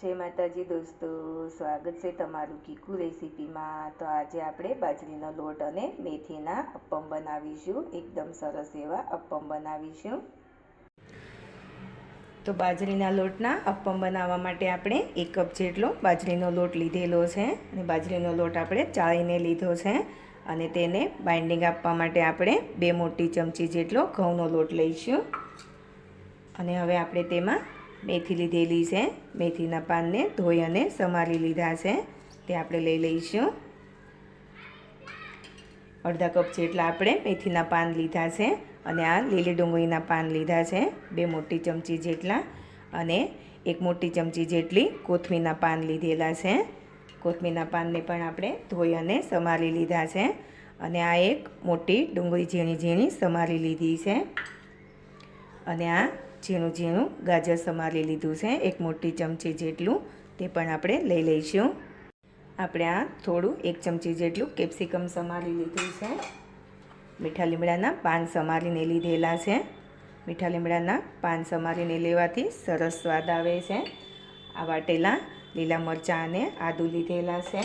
જય માતાજી દોસ્તો, સ્વાગત છે તમારું કીકુ રેસીપીમાં. તો આજે આપણે બાજરીનો લોટ અને મેથીના અપ્પમ બનાવીશું. એકદમ સરસ એવા અપ્પમ બનાવીશું. તો બાજરીના લોટના અપ્પમ બનાવવા માટે આપણે એક કપ જેટલો બાજરીનો લોટ લીધેલો છે અને બાજરીનો લોટ આપણે ચાળીને લીધો છે અને તેને બાઇન્ડિંગ આપવા માટે આપણે બે મોટી ચમચી જેટલો ઘઉંનો લોટ લઈશું. અને હવે આપણે તેમાં મેથી લીધેલી છે. મેથીના પાનને ધોઈ અને સમારી લીધા છે. તે આપણે લઈ લઈશું. અડધા કપ જેટલા આપણે મેથીના પાન લીધા છે અને આ લીલી ડુંગળીના પાન લીધા છે. બે મોટી ચમચી જેટલા અને એક મોટી ચમચી જેટલી કોથમીના પાન લીધેલા છે. કોથમીના પાનને પણ આપણે ધોઈ અને સમારી લીધા છે અને આ એક મોટી ડુંગળી ઝીણી ઝીણી સમારી લીધી છે. અને આ ઝીણું ઝીણું ગાજર સમારી લીધું છે. એક મોટી ચમચી જેટલું તે પણ આપણે લઈ લઈશું. આપણે આ થોડું એક ચમચી જેટલું કેપ્સિકમ સમારી લીધું છે. મીઠા લીમડાના પાન સમારીને લીધેલા છે. મીઠા લીમડાના પાન સમારીને લેવાથી સરસ સ્વાદ આવે છે. આ વાટેલા લીલા મરચાં અને આદું લીધેલા છે.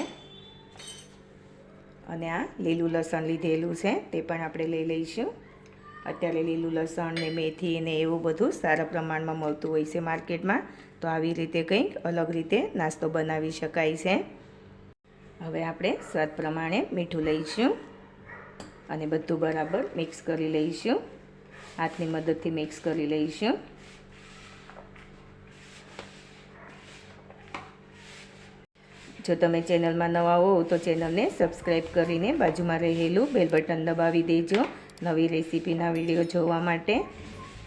અને આ લીલું લસણ લીધેલું છે તે પણ આપણે લઈ લઈશું. અત્યારે લીલું લસણ ને મેથી ને એવું બધું સારા પ્રમાણમાં મળતું હોય છે માર્કેટમાં, તો આવી રીતે કંઈક અલગ રીતે નાસ્તો બનાવી શકાય છે. હવે આપણે સ્વાદ પ્રમાણે મીઠું લઈશું અને બધું બરાબર મિક્સ કરી લઈશું. હાથની મદદથી મિક્સ કરી લઈશું. જો તમે ચેનલમાં નવા હો તો ચેનલને સબસ્ક્રાઈબ કરીને બાજુમાં રહેલું બેલ બટન દબાવી દેજો. નવી રેસીપીના વીડિયો જોવા માટે.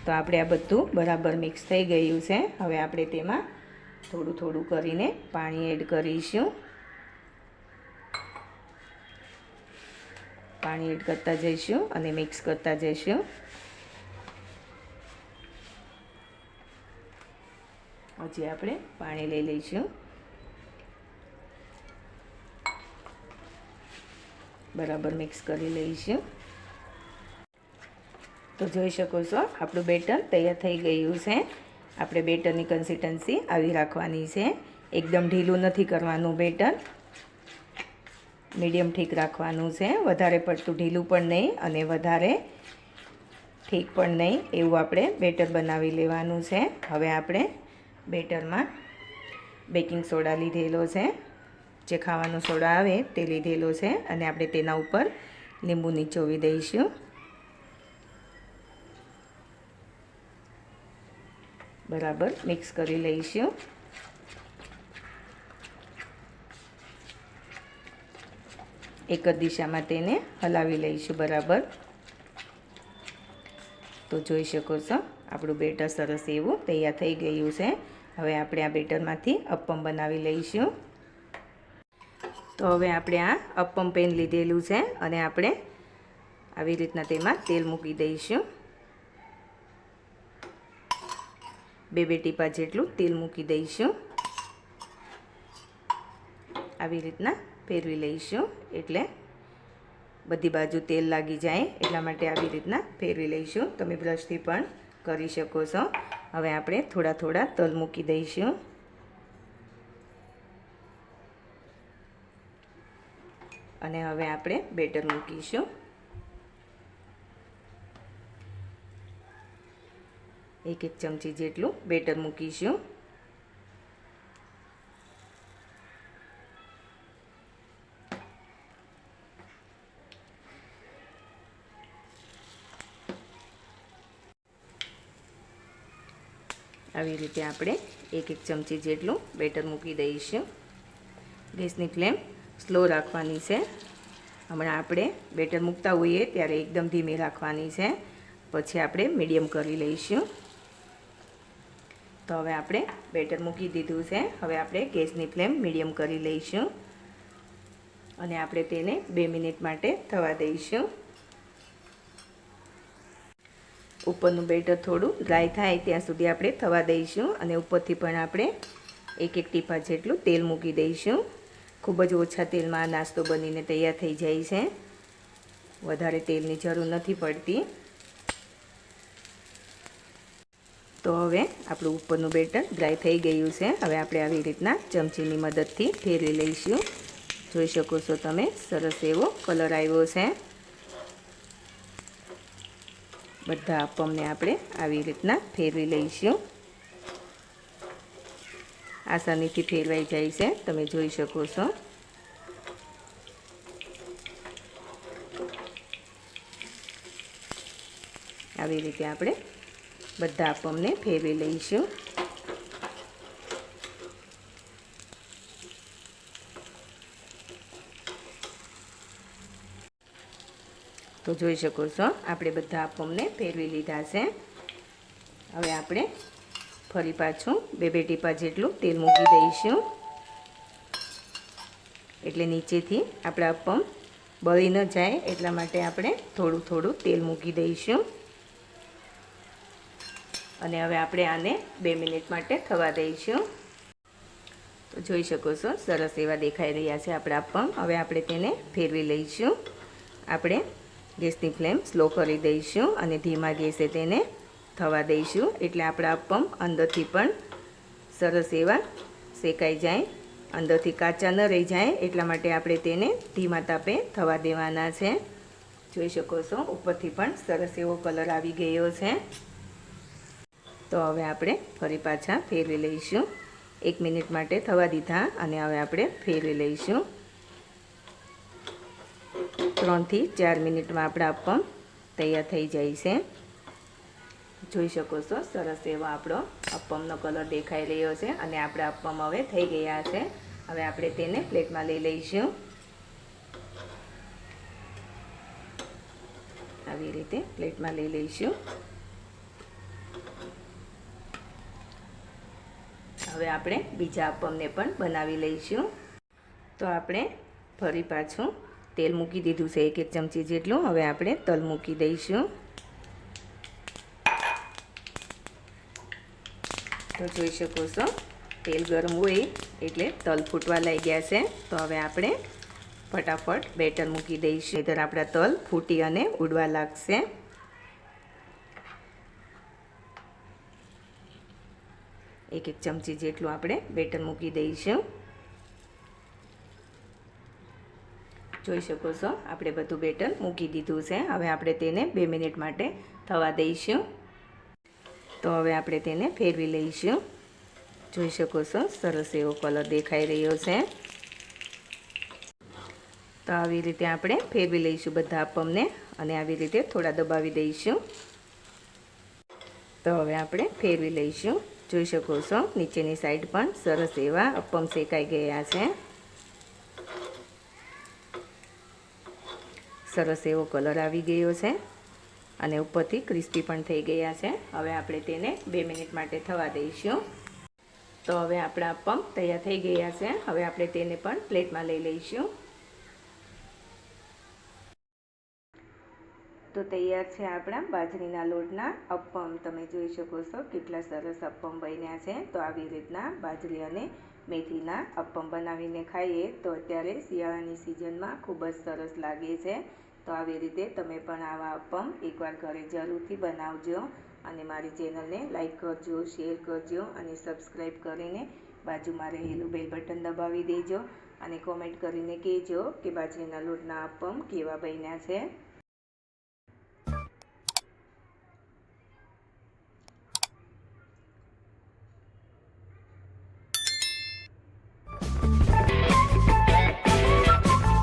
તો આપણે આ બધું બરાબર મિક્સ થઈ ગયું છે. હવે આપણે તેમાં થોડું થોડું કરીને પાણી એડ કરીશું. પાણી એડ કરતા જઈશું અને મિક્સ કરતા જઈશું. હજી આપણે પાણી લઈ લઈશું. બરાબર મિક્સ કરી લઈશું. તો જોઈ શકો છો, આપણું બેટર તૈયાર થઈ ગયું છે. આપણે બેટરની કન્સિસ્ટન્સી આવી રાખવાની છે. એકદમ ઢીલું નથી કરવાનું બેટર. મીડિયમ ઠીક રાખવાનું છે. વધારે પડતું ઢીલું પણ નહીં અને વધારે ઠીક પણ નહીં એવું આપણે બેટર બનાવી લેવાનું છે. હવે આપણે બેટરમાં બેકિંગ સોડા લીધેલો છે. જે ખાવાનો સોડા આવે તે લીધેલો છે અને આપણે તેના ઉપર લીંબુ નીચોવી દઈશું. બરાબર મિક્સ કરી લઈશું. એક જ દિશામાં તેને હલાવી લઈશું, બરાબર. તો જોઈ શકો છો, આપણું બેટર સરસ એવું તૈયાર થઈ ગયું છે. હવે આપણે આ બેટરમાંથી અપ્પમ બનાવી લઈશું. તો હવે આપણે આ અપ્પમ પેન લીધેલું છે અને આપણે આવી રીતના તેમાં તેલ મૂકી દઈશું. બે બે ટીપા જેટલું તેલ મૂકી દઈશું. આવી રીતના ફેરવી લઈશું. એટલે બધી બાજુ તેલ લાગી જાય એટલા માટે આવી રીતના ફેરવી લઈશું. તમે બ્રશથી પણ કરી શકો છો. હવે આપણે થોડા થોડા તલ મૂકી દઈશું. અને હવે આપણે બેટર મૂકીશું. એક એક ચમચી જેટલું બેટર મૂકીશું. આવી રીતે આપણે એક એક ચમચી જેટલું બેટર મૂકી દઈશું. ગેસની ફ્લેમ સ્લો રાખવાની છે. હમણાં આપણે બેટર મૂકતા હોઈએ ત્યારે એકદમ ધીમે રાખવાની છે. પછી આપણે મીડિયમ કરી લઈશું. તો હવે આપણે બેટર મૂકી દીધું છે. હવે આપણે ગેસની ફ્લેમ મીડિયમ કરી લઈશું. અને આપણે તેને બે મિનિટ માટે થવા દઈશું. ઉપરનું બેટર થોડું ડ્રાય થાય ત્યાં સુધી આપણે થવા દઈશું. અને ઉપરથી પણ આપણે એક એક ટીપા જેટલું તેલ મૂકી દઈશું. ખૂબ જ ઓછા તેલમાં નાસ્તો બનીને તૈયાર થઈ જાય છે. વધારે તેલની જરૂર નથી પડતી. તો હવે આપણું ઉપરનું બેટર ડ્રાય થઈ ગયું છે. હવે આપણે આવી રીતના ચમચીની મદદથી ફેરવી લઈશું. જોઈ શકો છો તમે, સરસ એવો કલર આવ્યો છે. બધા અપમને આપણે આવી રીતના ફેરવી લઈશું. આસાનીથી ફેરવાઈ જાય છે, તમે જોઈ શકો છો. આવી રીતે આપણે બધા આપમને ફેરવી લઈશું. તો જોઈ શકો છો, આપણે બધા આપમને ફેરવી લીધા છે. હવે આપણે ફરી પાછું બે બે ટીપા જેટલું તેલ મૂકી દઈશું. એટલે નીચેથી આપણા અપમ બળી ન જાય, એટલા માટે આપણે થોડું થોડું તેલ મૂકી દઈશું. અને હવે આપણે આને બે મિનિટ માટે થવા દઈશું. તો જોઈ શકો છો, સરસ એવા દેખાઈ રહ્યા છે આપણા અપમ હવે આપણે તેને ફેરવી લઈશું. આપણે ગેસની ફ્લેમ સ્લો કરી દઈશું અને ધીમા ગેસે તેને થવા દઈશું. એટલે આપણા અપમ અંદરથી પણ સરસ એવા શેકાઈ જાય, અંદરથી કાચા ન રહી જાય. એટલા માટે આપણે તેને ધીમા તાપે થવા દેવાના છે. જોઈ શકો છો, ઉપરથી પણ સરસ એવો કલર આવી ગયો છે. તો હવે આપણે ફરી પાછા ફેરવી લઈશું. એક મિનિટ માટે થવા દીધા અને હવે આપણે ફેરવી લઈશું. ત્રણથી ચાર મિનિટમાં આપણા અપમ તૈયાર થઈ જાય છે. જોઈ શકો છો, સરસ એવો આપણો અપમનો કલર દેખાઈ રહ્યો છે અને આપણા અપમ હવે થઈ ગયા છે. હવે આપણે તેને પ્લેટમાં લઈ લઈશું. આવી રીતે પ્લેટમાં લઈ લઈશું. હવે આપણે બીજા અપમને પણ બનાવી લઈશું. તો આપણે ફરી પાછું તેલ મૂકી દીધું છે એક એક ચમચી જેટલું. હવે આપણે તલ મૂકી દઈશું. તો જોઈ શકો છો, તેલ ગરમ હોય એટલે તલ ફૂટવા લાગ્યા છે. તો હવે આપણે ફટાફટ બેટર મૂકી દઈશું. નહીતર આપણા તલ ફૂટી અને ઉડવા લાગશે. એક એક ચમચી જેટલું આપણે બેટર મૂકી દઈશું. જોઈ શકો છો, આપણે બધું બેટર મૂકી દીધું છે. હવે આપણે તેને બે મિનિટ માટે થવા દઈશું. તો હવે આપણે તેને ફેરવી લઈશું. જોઈ શકો છો, સરસ એવો કલર દેખાઈ રહ્યો છે. તો આવી રીતે આપણે ફેરવી લઈશું બધા અપમને અને આવી રીતે થોડા દબાવી દઈશું. તો હવે આપણે ફેરવી લઈશું. જોઈ શકો છો. નીચેની સાઈડ પણ સરસ એવા અપમ શેકાઈ ગયા છે. સરસ એવો કલર આવી ગયો છે અને ઉપરથી ક્રિસ્પી પણ થઈ ગયા છે. હવે આપણે તેને બે મિનિટ માટે થવા દઈશું. તો હવે આપણા અપમ તૈયાર થઈ ગયા છે. હવે આપણે તેને પણ પ્લેટમાં લઈ લઈશું. તો તૈયાર છે આપણા બાજરીના લોટના અપમ તમે જોઈ શકો છો કેટલા સરસ અપમ બન્યા છે. તો આવી રીતના બાજરી અને મેથીના અપમ બનાવીને ખાઈએ તો અત્યારે શિયાળાની સિઝનમાં ખૂબ જ સરસ લાગે છે. તો આવી રીતે તમે પણ આવા અપમ એકવાર ઘરે જરૂરથી બનાવજો અને મારી ચેનલને લાઇક કરજો, શેર કરજો અને સબસ્ક્રાઈબ કરીને બાજુમાં રહેલું બેલ બટન દબાવી દેજો અને કોમેન્ટ કરીને કહેજો કે બાજરીના લોટના અપમ કેવા બન્યા છે.